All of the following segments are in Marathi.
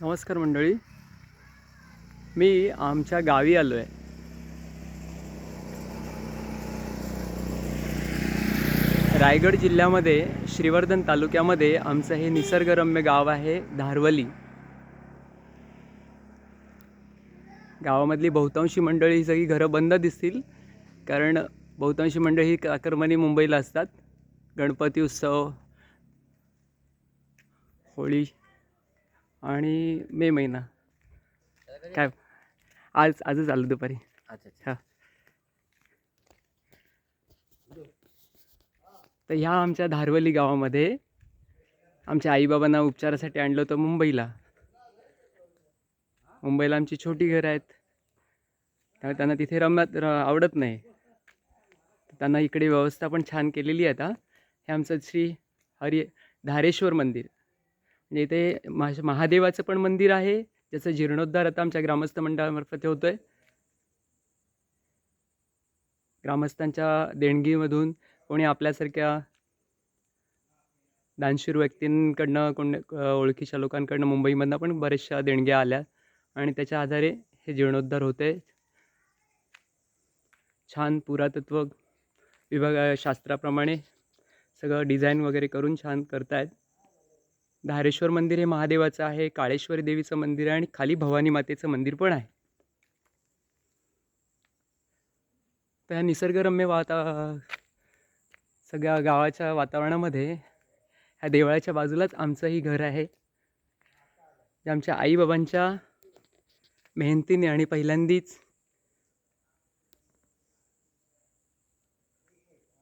नमस्कार मंडळी. मी आमच्या गावी आलो आहे रायगड जिल्ह्यामध्ये श्रीवर्धन तालुक्यामध्ये आमचं हे निसर्गरम्य गाव आहे धारवली. गावामधली बहुतांशी मंडळी ही सगळी घरं बंद दिसतील कारण बहुतांशी मंडळी ही आक्रमणी मुंबईला असतात. गणपती उत्सव होळी आणि मे महिना. काय? आज आजच आलो दुपारी. अच्छा अच्छा. तर ह्या आमच्या धारवली गावामध्ये आमच्या आईबाबांना उपचारासाठी आणलं होतं मुंबईला. मुंबईला आमची छोटी घरं आहेत. त्यामुळे त्यांना तिथे रमत र आवडत नाही. त्यांना इकडे व्यवस्था पण छान केलेली आहे आता. हे आमचं श्री हरी धारेश्वर मंदिर. म्हणजे इथे महा महादेवाचं पण मंदिर आहे ज्याचा जीर्णोद्धार आता आमच्या ग्रामस्थ मंडळामार्फत होतो आहे ग्रामस्थांच्या देणगीमधून कोणी आपल्यासारख्या दानशूर व्यक्तींकडनं कोण ओळखीच्या लोकांकडनं मुंबईमधनं पण बऱ्याचशा देणग्या आल्या आणि त्याच्या आधारे हे जीर्णोद्धार होते छान पुरातत्व विभाग शास्त्राप्रमाणे सगळं डिझाईन वगैरे करून छान करतायत. धारेश्वर मंदिर हे महादेवाचं आहे काळेश्वरी देवीचं मंदिर आहे आणि खाली भवानी मातेचं मंदिर पण आहे. तर ह्या निसर्गरम्य वाता सगळ्या गावाच्या वातावरणामध्ये ह्या देवळाच्या बाजूलाच आमचंही घर आहे. जे आमच्या आईबाबांच्या मेहनतीने आणि पहिल्यांदीच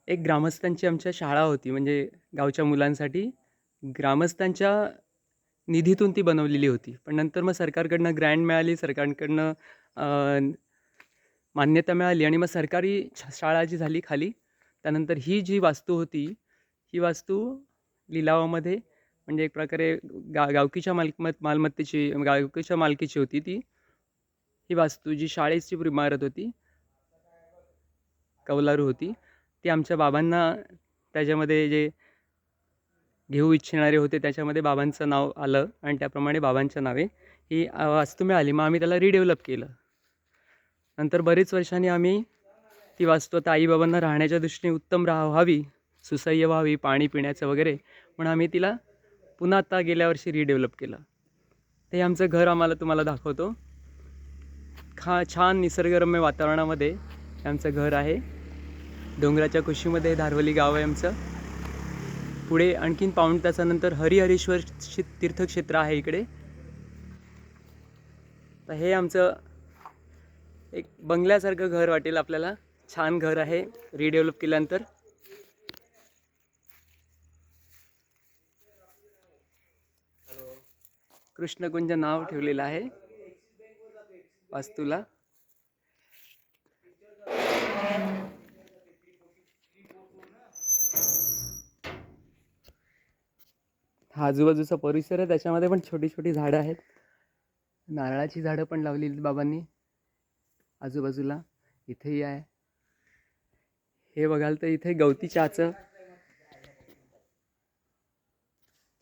एक ग्रामस्थांची आमच्या शाळा होती म्हणजे गावच्या मुलांसाठी ग्रामस्थांच्या निधीतून ती बनवलेली होती. पण नंतर मग सरकारकडनं ग्रँड मिळाली सरकारकडनं मान्यता मिळाली आणि मग सरकारी शा- शाळा जी झाली खाली त्यानंतर ही जी वास्तू होती ही वास्तू लिलावामध्ये म्हणजे एक प्रकारे गा गावकीच्या मालमत मालमत्तेची गावकीच्या मालकीची होती ती. ही वास्तू जी शाळेची इमारत होती कौलारू होती ती आमच्या बाबांना त्याच्यामध्ये जे घेऊ इच्छिणारे होते. त्याच्यामध्ये बाबांचं नाव आलं आणि त्याप्रमाणे बाबांच्या नावे. ही वास्तू मिळाली. मग आम्ही त्याला रिडेव्हलप केलं. नंतर बरेच वर्षांनी आम्ही ती वास्तू आता आईबाबांना राहण्याच्या दृष्टीने उत्तम राहा व्हावी सुसह्य व्हावी पाणी पिण्याचं वगैरे. म्हणून आम्ही तिला पुन्हा आता गेल्या वर्षी रिडेव्हलप केलं. ते आमचं घर आम्हाला तुम्हाला दाखवतो. खा छान निसर्गरम्य वातावरणामध्ये आमचं घर आहे. डोंगराच्या कुशीमध्ये धारवली गाव आहे आमचं. पुढे आणखीन पाऊण तासानंतर हरिहरेश्वर शि तीर्थक्षेत्र आहे इकडे. तर हे आमचं एक बंगल्यासारखं घर वाटेल आपल्याला. छान घर आहे रिडेव्हलप केल्यानंतर. कृष्णकुंज नाव ठेवलेलं आहे. वास्तूला. हा आजूबाजूचा परिसर आहे त्याच्यामध्ये पण छोटी छोटी झाडं आहेत. नारळाची झाडं पण लावलेली आहेत बाबांनी. आजूबाजूला इथेही आहे. हे बघाल तर इथे गवती चहाचं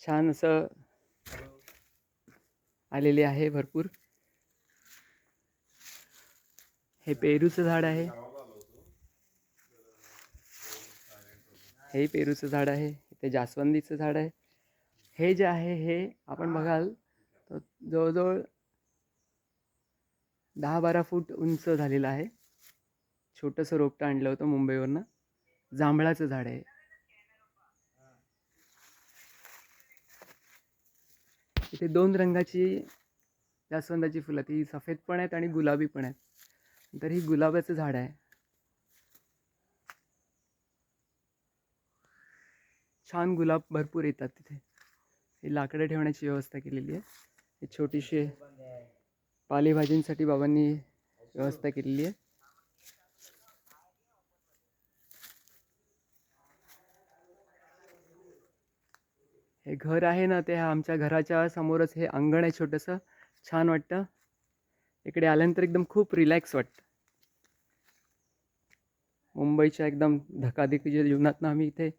छान असं आलेले आहे भरपूर. हे पेरूचं झाड आहे. हे पेरूचं झाड आहे. इथे जास्वंदीचं झाड आहे. हे जे आहे हे आपण बघाल तर जवळजवळ दहा बारा फूट उंच झालेलं आहे. छोटंसं रोपटं आणलं होतं मुंबईवरनं. जांभळाचं झाड आहे. इथे दोन रंगाची जास्वंदाची फुलं ती सफेद पण आहेत आणि गुलाबी पण आहेत. तर ही गुलाबाचं झाड आहे. छान गुलाब भरपूर येतात तिथे. ही लाकडं ठेवण्याची व्यवस्था केलेली आहे. ही छोटीशी पालेभाजींसाठी बाबांनी व्यवस्था केलेली आहे. हे घर आहे ना ते आमच्या घराच्या समोरच हे अंगण आहे छोटंसं. छान वाटतं. इकडे आल्यानंतर एकदम खूप रिलॅक्स वाटतं. मुंबईच्या एकदम धकाधकीच्या जीवनातनं आम्ही इथे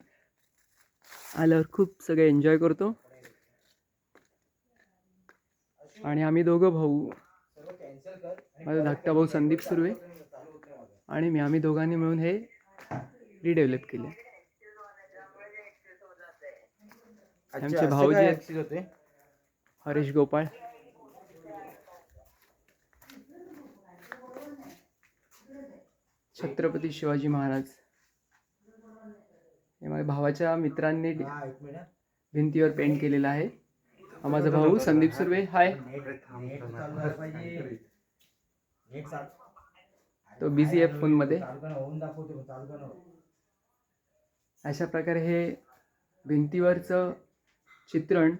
आल्यावर खूप सगळे एन्जॉय करतो. आणि आम्ही दोघं भाऊ. माझा धाकटा भाऊ संदीप सुर्वे आणि मी आम्ही दोघांनी मिळून हे रिडेव्हलप केले. आमचे भाऊजी. होते? हरीश गोपाळ. छत्रपती शिवाजी महाराज. हे माझ्या भावाच्या मित्रांनी भिंतीवर पेंट केलेला आहे. हा माझा भाऊ संदीप सुर्वे. हाय तो बिझी आहे फोनमध्ये. अशा प्रकारे हे भिंतीवरचं चित्रण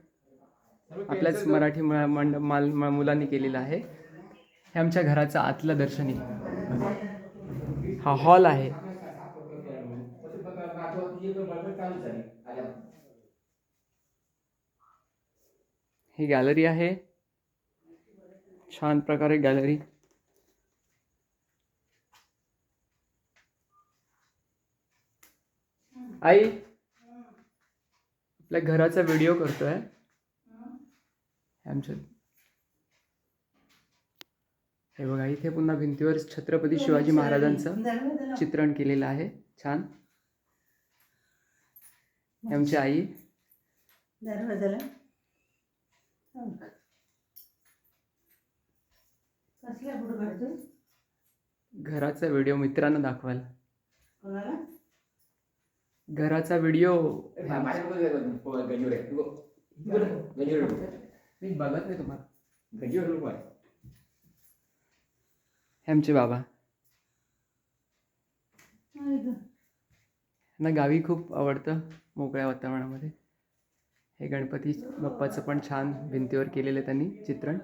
आपल्याच मराठी मंड माल म- मुलांनी केलेलं आहे. हे आमच्या घराचं आतलं दर्शनी. हा हॉल आहे. ही गॅलरी आहे. छान प्रकारे गॅलरी आई आपल्या घराचा व्हिडिओ करतोय. आमच्या हे बघा इथे पुन्हा भिंतीवर छत्रपती शिवाजी महाराजांचं चित्रण केलेलं आहे. छान. आमची आई. दरवाजाला. कसल्या फोटो काढतो घराचा व्हिडिओ मित्रांना दाखवाल. कोणाला? घराचा व्हिडिओ. मी बघत नाही तुम्हाला. हे आमचे बाबा. यांना गावी खूप आवडतं मोकळ्या वातावरणामध्ये. हे गणपती बाप्पाचं पण छान भिंतीवर केलेलं आहे त्यांनी चित्रण.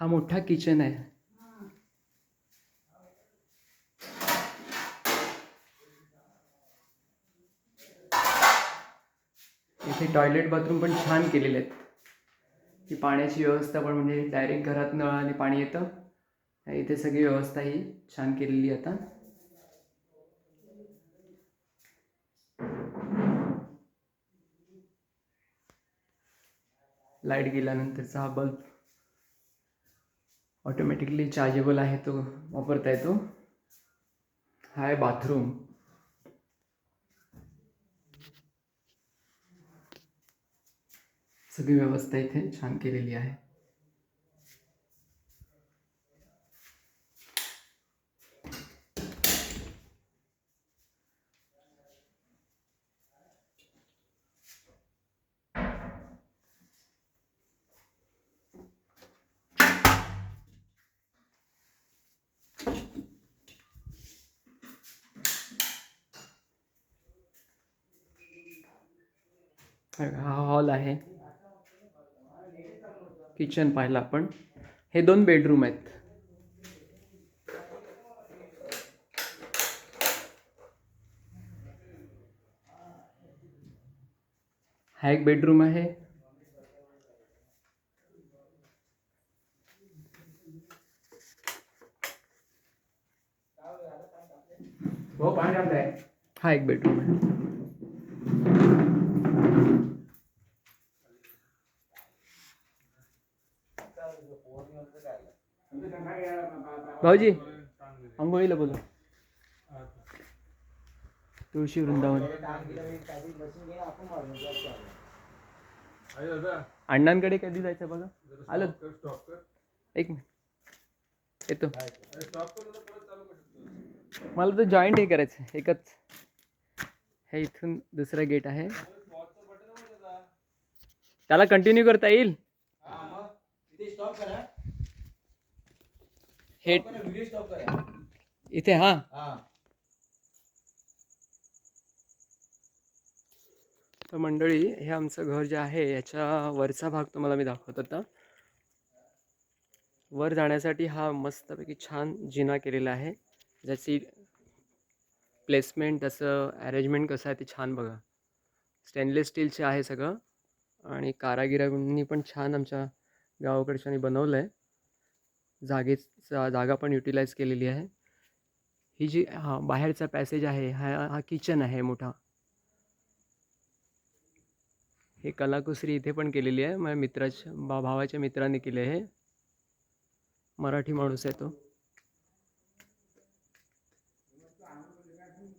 हा, मोठा किचन आहे. इथे टॉयलेट बाथरूम पण छान केलेले आहेत. की पाण्याची व्यवस्था पण म्हणजे डायरेक्ट घरात नळाने पाणी येतं. इथे सगळी व्यवस्था ही छान केलेली आता. लाईट गेल्यानंतरचा हा बल्ब ऑटोमॅटिकली चार्जेबल आहे तो वापरता येतो. हा आहे बाथरूम सगळी व्यवस्था इथे छान केलेली आहे. हा हॉल आहे. किचन पाहिलं आपण. हे दोन बेडरूम आहेत. हा एक बेडरूम आहे. हो, हा एक बेडरूम आहे. भाऊजी आंघोळीला बोला तुळशी वृंदावन. अण्णांकडे कधी जायचं बघा? आलं. एक मिनिट. येतो. मला तर जॉईंट हे करायचं आहे, एकच. हे इथून दुसरं गेट आहे. त्याला कंटिन्यू करता येईल? स्टॉप करा. हे इथे हा. तर मंडळी हे आमचं घर जे आहे याच्या वरचा भाग तुम्हाला मी दाखवत होता. वर जाण्यासाठी हा मस्तपैकी छान जिना केलेला आहे. ज्याची प्लेसमेंट त्याचं अरेंजमेंट कसं आहे ते छान बघा. स्टेनलेस स्टीलचे आहे सगळं. आणि कारागिरांनी पण छान आमच्या गावाकडच्यानी बनवलं आहे जागेचा जागा पण युटिलाइज केलेली आहे. ही जी हा बाहेरचा पॅसेज आहे हा हा किचन आहे मोठा. हे कलाकुसरी इथे पण केलेली आहे. माझ्या मित्राच्या बा भावाच्या मित्राने केले आहे. मराठी माणूस आहे तो.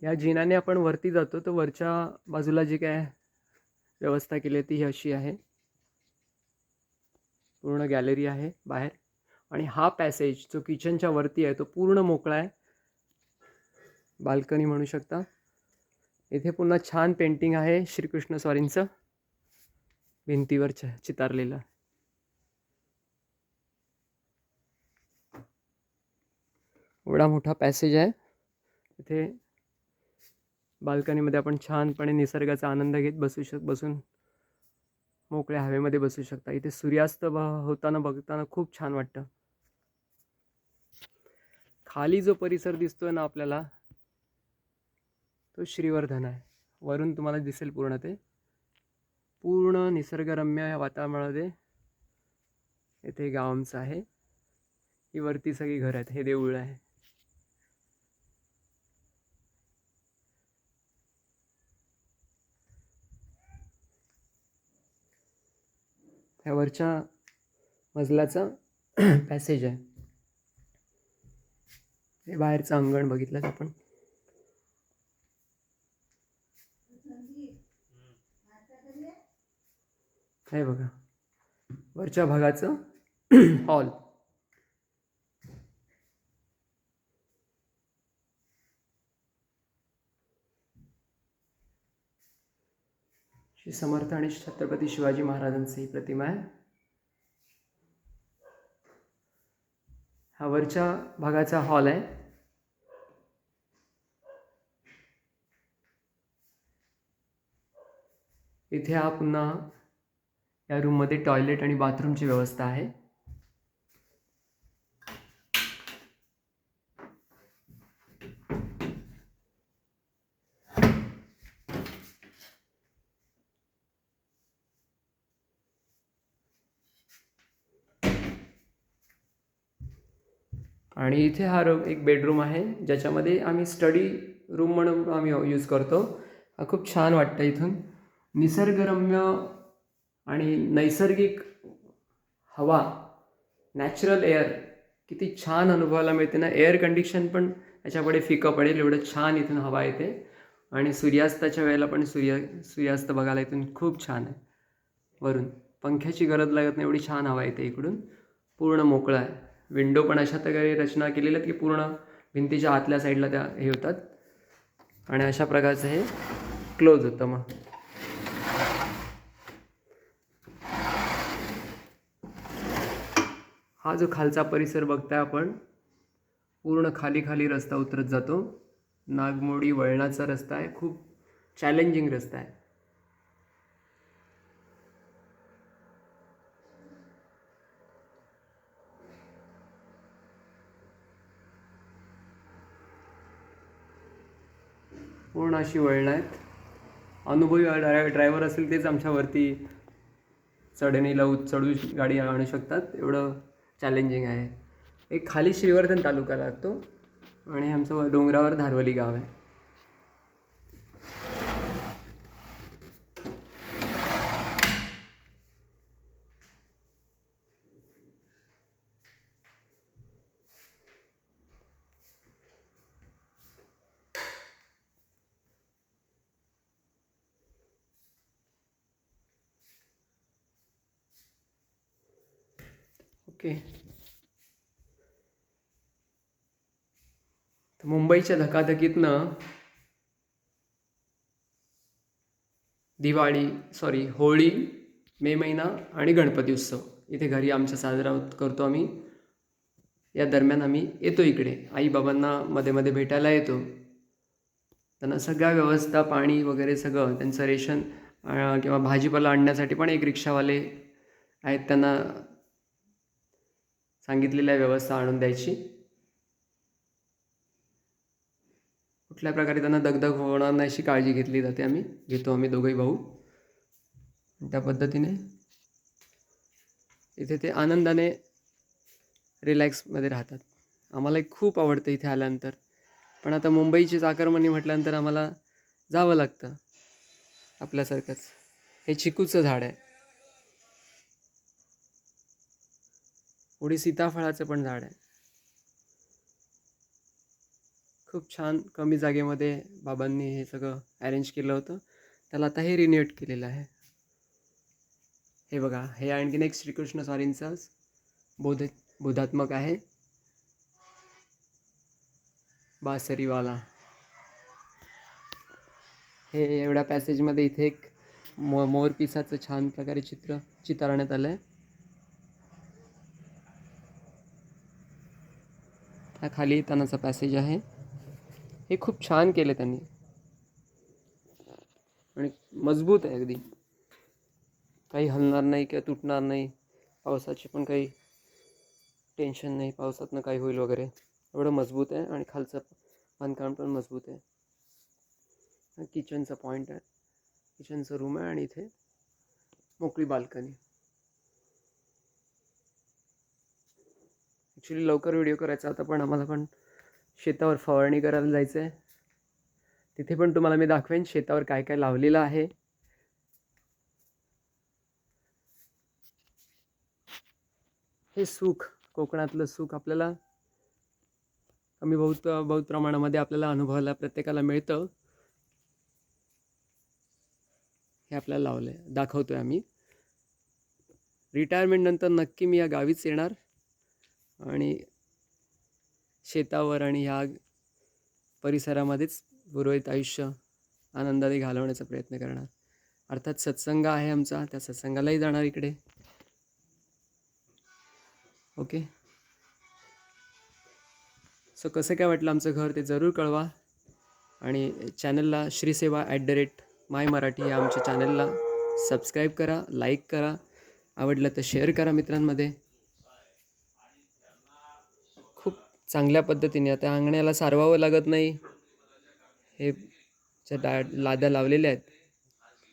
या जिनाने आपण वरती जातो तर वरच्या बाजूला जी काय व्यवस्था केली आहे ती ही अशी आहे. पूर्ण गॅलरी आहे बाहेर. आणि हा पॅसेज जो किचनच्या वरती आहे तो पूर्ण मोकळा आहे. बाल्कनी म्हणू शकता. इथे पुन्हा छान पेंटिंग आहे श्रीकृष्ण स्वारींचं. भिंतीवर छ- चितारलेलं. एवढा मोठा पॅसेज आहे. इथे बाल्कनीमध्ये आपण छानपणे निसर्गाचा आनंद घेत बसू शक बसून मोकळ्या हवेमध्ये बसू शकता. इथे सूर्यास्त ब- होताना बघताना खूप छान वाटतं. खाली जो परिसर दिसतोय ना आपल्याला तो श्रीवर्धन आहे. वरून तुम्हाला दिसेल पूर्ण ते. पूर्ण निसर्गरम्य या वातावरणामध्ये येथे गाव आमचं आहे. ही वरती सगळी घर आहेत. हे देऊळ आहे. त्या वरच्या मजल्याचा पॅसेज आहे. हे बाहेरचं अंगण बघितलं आपण. हे बघा. वरच्या भागाचं हॉल श्री समर्थ आणि छत्रपती शिवाजी महाराजांची ही प्रतिमा आहे. हा वरच्या भागाचा हॉल आहे. इथे हा पुन्हा या रूममध्ये टॉयलेट आणि बाथरूमची व्यवस्था आहे. आणि इथे हा रूम एक बेडरूम आहे ज्याच्यामध्ये आम्ही स्टडी रूम म्हणून आम्ही यूज करतो. खूप छान वाटतं इथून. निसर्गरम्य आणि नैसर्गिक हवा नॅचरल एअर किती छान अनुभवायला मिळते ना. एअर कंडिशन पण याच्याकडे फिकं पडेल एवढं छान इथून हवा येते. आणि सूर्यास्ताच्या वेळेला पण सूर्य सूर्यास्त बघायला इथून खूप छान आहे. वरून पंख्याची गरज लागत नाही एवढी छान हवा येते इकडून. पूर्ण मोकळा आहे. विंडो पण अशा प्रकारे रचना केलेल्या आहेत की पूर्ण भिंतीच्या आतल्या साईडला त्या हे होतात. आणि अशा प्रकारचं हे क्लोज होतं मग. हा जो खालचा परिसर बघताय आपण पूर्ण खाली खाली रस्ता उतरत जातो. नागमोडी वळणाचा रस्ता आहे. खूप चॅलेंजिंग रस्ता आहे. पूर्ण अशी वळणं आहेत. अनुभवी ड्रायव्हर असेल तेच आमच्यावरती चढणीला उत चढू गाडी आणू शकतात. एवढं चॅलेंजिंग आहे. एक खाली श्रीवर्धन तालुका लागतो आणि आमचं डोंगरावर धारवली गाव आहे. ओके. तर मुंबईच्या धकाधकीतनं दिवाळी सॉरी होळी मे महिना आणि गणपती उत्सव. इथे घरी आमच्या साजरा होत- करतो आम्ही. या दरम्यान आम्ही येतो इकडे. आईबाबांना मध्ये मध्ये भेटायला येतो. त्यांना सगळ्या व्यवस्था पाणी वगैरे सगळं त्यांचं रेशन किंवा भाजीपाला आणण्यासाठी पण एक रिक्षावाले आहेत. त्यांना सांगितलेल्या व्यवस्था आणून द्यायची. कुठल्या प्रकारे त्यांना दगदग होणार नाही अशी काळजी घेतली जाते आम्ही. घेतो आम्ही दोघंही भाऊ. त्या पद्धतीने. इथे ते आनंदाने रिलॅक्समध्ये राहतात. आम्हालाही खूप आवडतं इथे आल्यानंतर. पण आता मुंबईची चाकरमणी म्हटल्यानंतर आम्हाला जावं लागतं. आपल्यासारखंच. हे चिकूचं झाड आहे. पुढे सीताफळाचं पण झाड आहे. खूप छान कमी जागेमध्ये बाबांनी हे सगळं अरेंज केलं होतं. त्याला आता हे रिन्युएट केलेलं आहे. हे बघा हे आणखीन एक श्रीकृष्ण स्वारींचा बोध बोधात्मक आहे. बासरीवाला. हे एवढ्या पॅसेजमध्ये इथे एक मो मोर पिसाचं छान प्रकारे चित्र चितारण्यात आलं आहे हा खाली येतानाचा पॅसेज आहे. हे खूप छान केलं त्यांनी. आणि मजबूत आहे अगदी. काही हलणार नाही किंवा तुटणार नाही. पावसाचे पण काही टेन्शन नाही. पावसातनं काही होईल वगैरे. एवढं मजबूत आहे आणि खालचं बांधकाम पण मजबूत आहे. किचनचा पॉईंट आहे. किचनचं रूम आहे आणि इथे मोकळी बाल्कनी ॲक्च्युली लवकर व्हिडिओ करायचा. होता पण आम्हाला पण शेतावर फवारणी करायला जायचं आहे तिथे पण तुम्हाला मी दाखवेन शेतावर काय काय लावलेलं आहे. हे सुख कोकणातलं सुख आपल्याला कमी बहुत बहुत प्रमाणामध्ये आपल्याला अनुभवायला प्रत्येकाला मिळतं. हे आपल्याला लावलं आहे दाखवतो आहे आम्ही रिटायरमेंटनंतर नक्की मी या गावीच येणार. आणि शेतावर आणि ह्या परिसरामध्येच उर्वरित आयुष्य आनंदाने घालवण्याचा प्रयत्न करणार. अर्थात सत्संग आहे आमचा त्या सत्संगालाही जाणार इकडे. ओके? सो कसं काय वाटलं आमचं घर ते जरूर कळवा. आणि चॅनलला Shriseva at the rate my Marathi या आमच्या चॅनलला सबस्क्राईब करा लाईक करा. आवडलं तर शेअर करा मित्रांमध्ये खूप चांगल्या पद्धतीने. आता अंगण्याला सारवावं लागत नाही. हे ज्या डा लाद्या लावलेल्या आहेत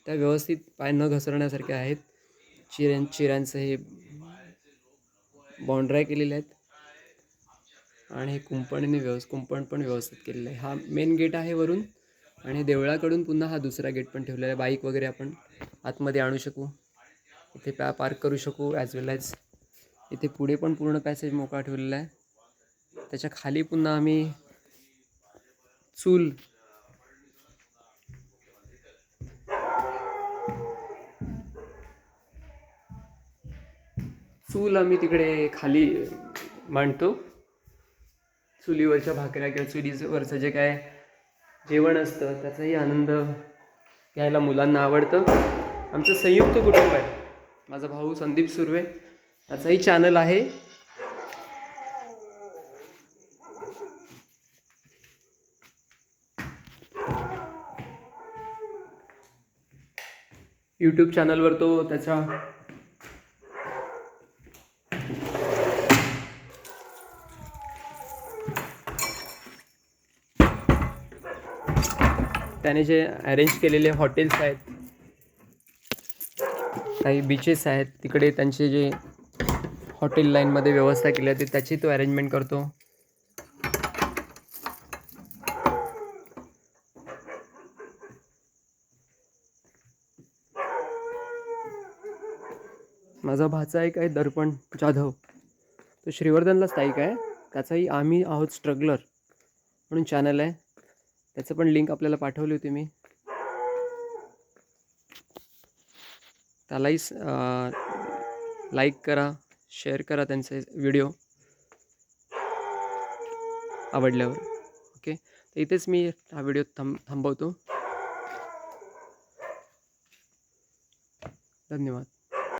त्या व्यवस्थित पाय न घसरण्यासारख्या आहेत. चिऱ्यां चिऱ्यांचं हे बाउंड्राय केलेले आहेत. आणि हे कुंपणीने व्यवस् कुंपण पण व्यवस्थित केलेलं आहे. हा मेन गेट आहे वरून आणि देवळाकडून पुन्हा हा दुसरा गेट पण ठेवलेला आहे. बाईक वगैरे आपण आतमध्ये आणू शकू. इथे पॅ पार्क करू शकू ॲज वेल ॲज इथे पुढे पण पूर्ण पॅसेज मोकळा ठेवलेला आहे. त्याच्याखाली पुन्हा आम्ही चूल. चूल आम्ही तिकडे खाली मांडतो. चुलीवरच्या भाकऱ्या किंवा चुलीवरचं जे काय जेवण असतं त्याचाही आनंद घ्यायला मुलांना आवडतं. आमचं संयुक्त कुटुंब आहे. माझा भाऊ संदीप सुर्वे त्याचाही चॅनल आहे. यूट्यूब चॅनलवर तो त्याचा त्याने जे अरेंज केलेले हॉटेल्स आहेत काही बीचेस आहेत तिकडे त्यांचे जे हॉटेल लाईनमध्ये व्यवस्था केली आहे ते त्याची तो अरेंजमेंट करतो. माझा भाचा एक आहे दर्पण जाधव. तो श्रीवर्धनला स्थायिक आहे त्याचाही आम्ही आहोत स्ट्रगलर म्हणून चॅनल आहे. त्याचं पण लिंक आपल्याला पाठवली होती मी. त्यालाही लाईक करा शेअर करा त्यांचे व्हिडिओ आवडल्यावर. ओके तर इथेच मी हा व्हिडिओ थांब थांबवतो. धन्यवाद.